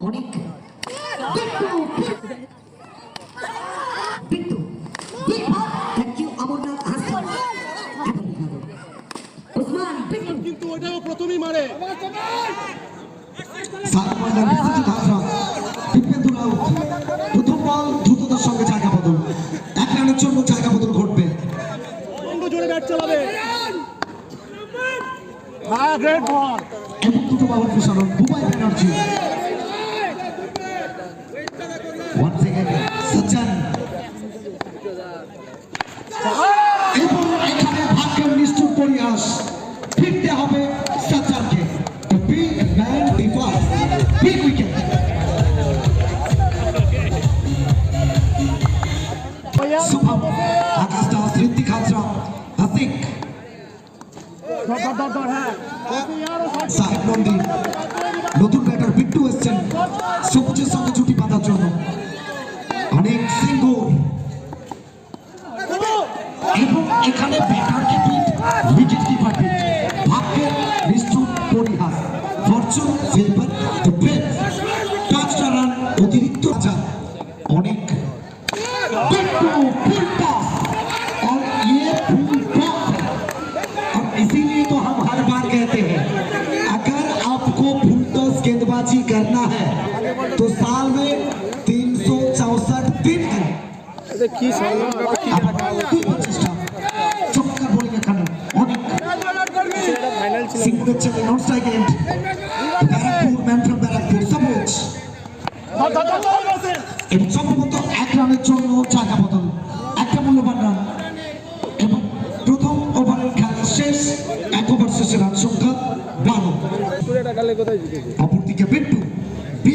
অনেক বিট্টু Bittu. Thank you Amarnath Hasan. Osman কিন্তু ওটাও প্রথমেই মারে। সাতমাইলা বিশ্বজিৎ হাজরা দিব্যেন্দু রাউত প্রথম বল দ্রুততার সঙ্গে জায়গা বদল। এক রানের জন্য জায়গা বদল ঘটবে। জোরে ব্যাট চালাবে। হ্যাঁ গ্রেট বল এবং দুটো বাবার প্রসারণ বুবাই ব্যানার্জি। এবং এখানে ভাগ্যের নিষ্ঠুর পরিহাস ফিরতে হবে শট সাহেব নতুন ব্যাটার বিট্টু এসছেন। সবুজের সঙ্গে জুটি বাঁধার জন্য। অনেক সিঙ্গুর। এখানে ব্যাটারকে পিট উইকেট কিপার পিট ভাগ্যের নিষ্ঠুর পরিহাস ফরচুন ফেভার দ্য বেস্ট পাঁচটা রান অতিরিক্ত যা অনেক बिट्टू फुल टॉस और ये फुल टॉस और इसीलिए तो हम हर बार कहते हैं अगर आपको फुल टॉस गेंदबाजी करना है तो साल में तीन सौ चौसठ दिन है এবং সম্ভবত এক রানের জন্য জায়গা বদল। একটা মূল্যবান রান। এবং প্রথম ওভারের খেলা শেষ। এক ওভার শেষে রান সংখ্যা বারো। অপরদিকে বিট্টু বি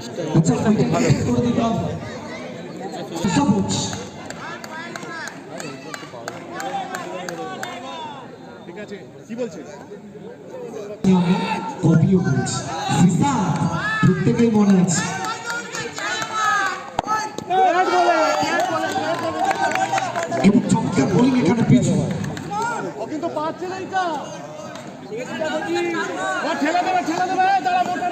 আচ্ছা clear করে দিতে ঠিক আছে কি বলছিস? কপিও করেছি প্রত্যেকেই মনে আছে। এবং চমৎকার বোলিং এখানে পিছু। কিন্তু পাচ্ছে না ঠেলে দেবে ঠেলে দেবে দাঁড়া মোটর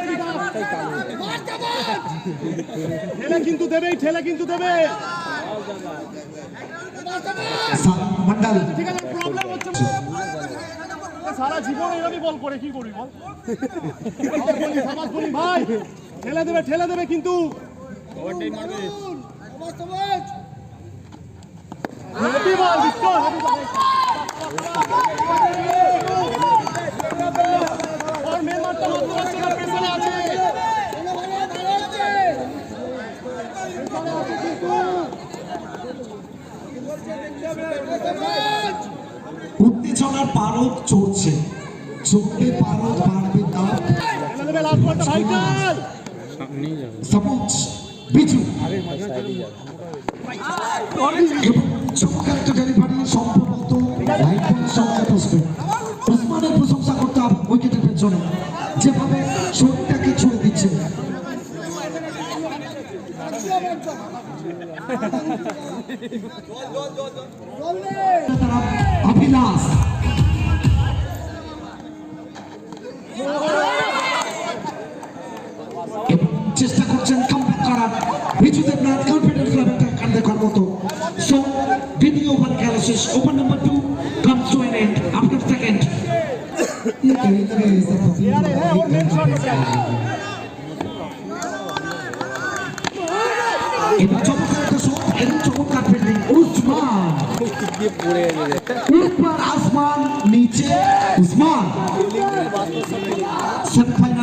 ঠেলে কিন্তু দেবেই ঠেলে কিন্তু দেবে। ঠিক আছে প্রবলেম হচ্ছে সারা জীবন এরকমই বল করে কি করি বল? সমাজ বলি ভাই ঠেলে দেবে ঠেলে দেবে কিন্তু। হেভি বল বিস্কো হেভি বল আর মেন মারটা বন্ধ হচ্ছে না পেছনে আছে পেছনে আছে কিন্তু উত্তেজনার পারদ চড়ছে সঙ্গে বসবে ওসমানের প্রশংসা করতে হবে উইকেটের যেভাবে শরীরটাকে ছুড়ে দিচ্ছে। তারা অভিলাষ। action complete করার which is not confidence level কান দেখার মতো so video over analysis over number 2 comes to an end after second এবার চমৎকার একটা শট এবং চমৎকার ফিল্ডিং উসমান উপর আসমান নিচে উসমান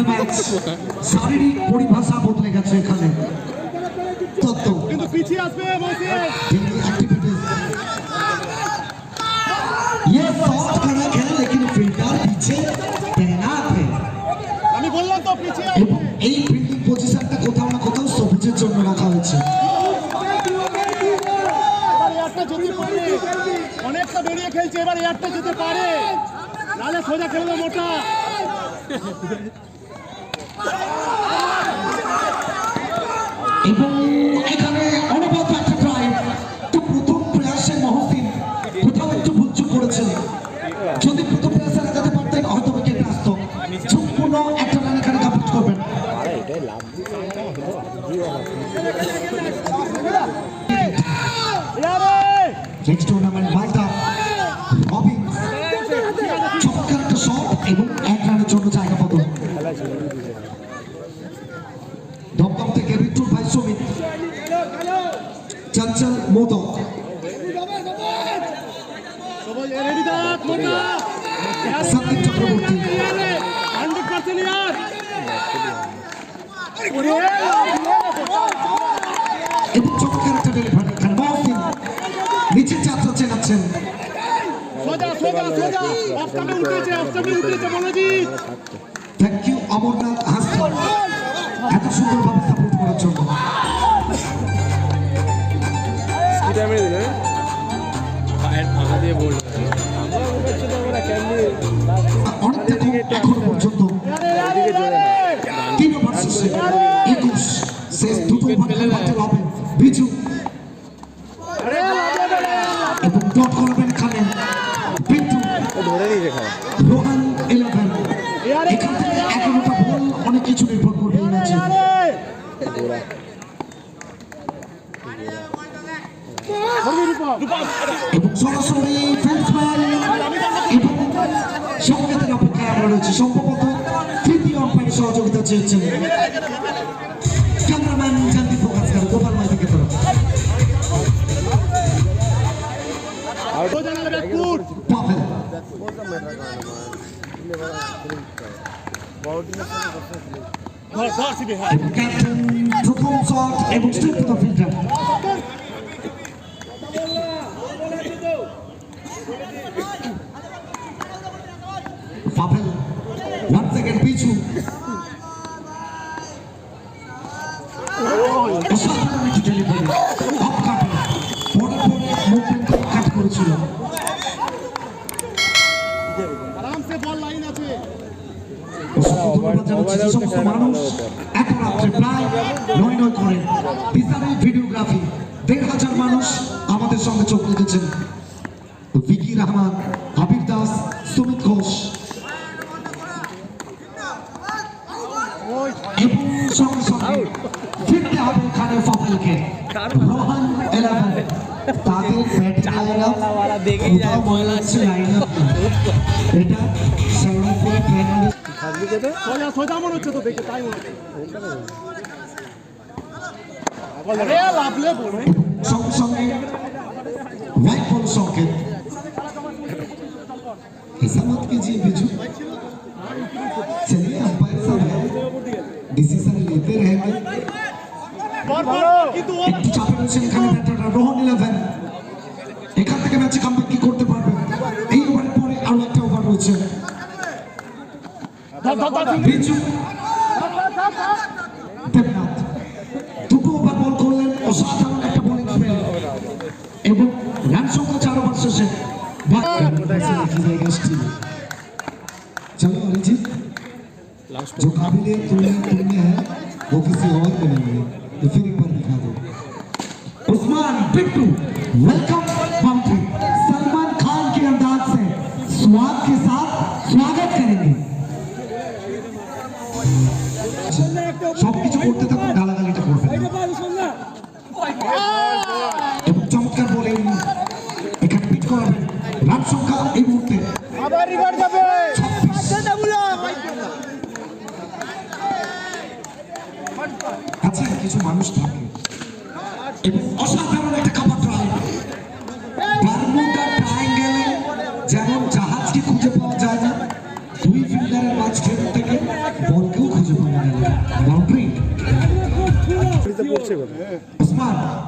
ম্যাচ শারীরিক পরিভাষা বদলে গেছে এখানে তত্ত্ব কিন্তু পিছিয়ে আসবে মহসিন डेली एक्टिविटीज ये शॉट कड़ा है लेकिन फील्डर पीछे तैनात है আমি বললাম তো পিছিয়ে এবং এই ফিল্ডিং পজিশনটা কোথাও না কোথাও সবুজের জন্য রাখা হয়েছে এবার এয়ারটা যেতে পারে অনেকটা বেরিয়ে খেলছে এবার এয়ারটা যেতে পারে নালে সোজা খেলবে মোটা এবং এখানে অনবদ্য একটা প্রথম প্রয়াসে মহসিন কোথাও একটু ভুলচুক করেছেন যদি প্রথম প্রয়াসে লাগাতে পারতেন, হয়তো কেটে আসতো সম্পূর্ণ একটা রান এখানে কাপড় করবেন এয়ারে নেক্সট টুর্নামেন্ট মালটা রবিন চমৎকার একটা শট এবং এক রানের জন্য জায়গা বদল দমদম থেকে রিটুর ভাই সমিত চঞ্চল মোদক সবাই রেডি থাক মোটা সন্দীপ চক্রবর্তী হান্ড্রেড পার্সেন্ট ইয়ার এবং চমৎকার একটা ডেলিভারি এখানে মহসিন নিচে যাত্রা চেনাচ্ছেন সোজা সোজা সোজা অফ স্টাম্পে উঠেছে অফ স্টাম্পে উঠেছে মনোজিৎ থ্যাংক ইউ অমরনাথ হাসন এত সাপোর্ট এবং বিট্টু ধরে নিয়েছে রোহান ইলেভেন এখান থেকে এগারোটা বল অনেক কিছু নির্ভর করবে এই ম্যাচে সরাসরি এবং সংকেতের অপেক্ষায় আমরা সম্ভবত তৃতীয় আম্পায়ার সহযোগিতা চেয়েছেন। Captain Tukum Salt and Stupid Filter. মানুষ আমাদের সঙ্গে চোখ রেখেছেন ভিকি রহমান আবির দাস সুমিত ঘোষ সঙ্গে সঙ্গে খেলতে হবে খানে ফসলকে রোহান এলাভেন সঙ্গে সঙ্গে ব্যাক বল সংকেত। হিসাবাতকে যে বিজু একটু চাপে রয়েছেন এখানে ব্যাটাররা রোহন ইলেভেন এখান থেকে ম্যাচে কামব্যাক কি করতে পারবে এই ওভারের পরে আরো একটা ওভার রয়েছে ধর ধর ধর বিজু দেবনাথ দুটো ওভার বল করলেন অসাধারণ একটা বোলিং স্পেল এবং রান সংখ্যা চার ওভার শেষে चलो अरिजीत जो काबिल तुमने तुमने है वो किसी और में नहीं है Very Bittu, welcome. মানুষ থাকে এবং অসাধারণ একটা ট্রায়াঙ্গেলে যেমন জাহাজকে খুঁজে পাওয়া যায় না দুই ফিল্ডারের মাঝখান থেকে বলকেও খুঁজে পাওয়া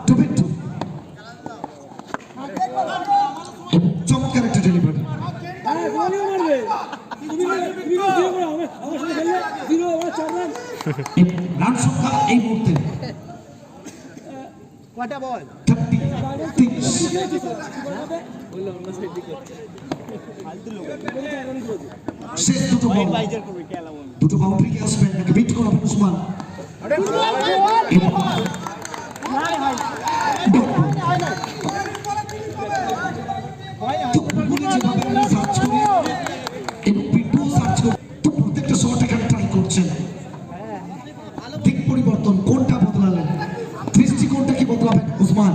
টু বিট চমৎকার একটা ডেলিভারি বল থার্টি তিরিশ শেষ দুটো বল দুটো বাউন্ডারি কি আসবে নাকি বিট করাবেন উসমান এবং dot দিক পরিবর্তন কোনটা বদলালেন? দৃষ্টিকোণটা কি বদলাবেন? উসমান